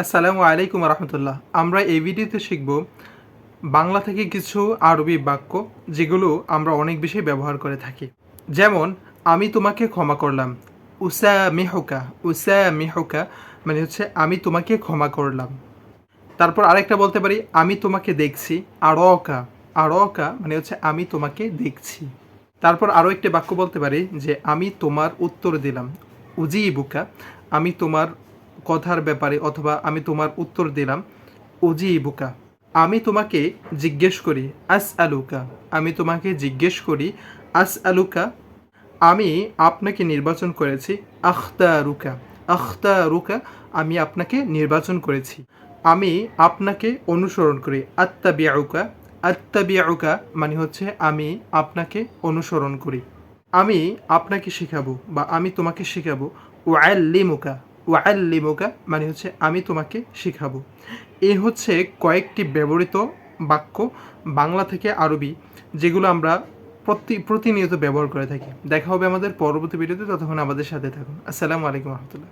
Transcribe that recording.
আসসালামু আলাইকুম রহমতুল্লাহ। আমরা এই ভিডিওতে শিখব বাংলা থেকে কিছু আরবি বাক্য, যেগুলো আমরা অনেক বেশি ব্যবহার করে থাকি। যেমন, আমি তোমাকে ক্ষমা করলাম উসা মিহকা উসা মিহকা মানে হচ্ছে, আমি তোমাকে ক্ষমা করলাম। তারপর আরেকটা বলতে পারি, আমি তোমাকে দেখছি, আরকা আরকা মানে হচ্ছে, আমি তোমাকে দেখছি। তারপর আরও একটি বাক্য বলতে পারি, যে, আমি তোমার উত্তর দিলাম উজি বুকা আমি তোমার কথার ব্যাপারে অথবা আমি তোমার উত্তর দিলাম উজি বুকা আমি তোমাকে জিজ্ঞেস করি আস আলুকা আমি তোমাকে জিজ্ঞেস করি আস আলুকা আমি আপনাকে নির্বাচন করেছি আখতা রুকা আখতা রুকা আমি আপনাকে নির্বাচন করেছি। আমি আপনাকে অনুসরণ করি আত্মা বিয়াউকা আত্মা বিয়াউকা মানে হচ্ছে আমি আপনাকে অনুসরণ করি। আমি আপনাকে শেখাবো বা আমি তোমাকে শেখাবো ওয়াল্লিমুকা ওয়াল্লিমুকা মানে হচ্ছে আমি তোমাকে শিখাবো। এই হচ্ছে কয়েকটি ব্যবহৃত বাক্য বাংলা থেকে আরবি, যেগুলো আমরা প্রতি, প্রতিনিয়ত ব্যবহার করে থাকি। দেখা হবে আমাদের পরবর্তী ভিডিওতে, ততক্ষণ আমাদের সাথে থাকুন। আসসালামু আলাইকুম রহমতুল্লাহ।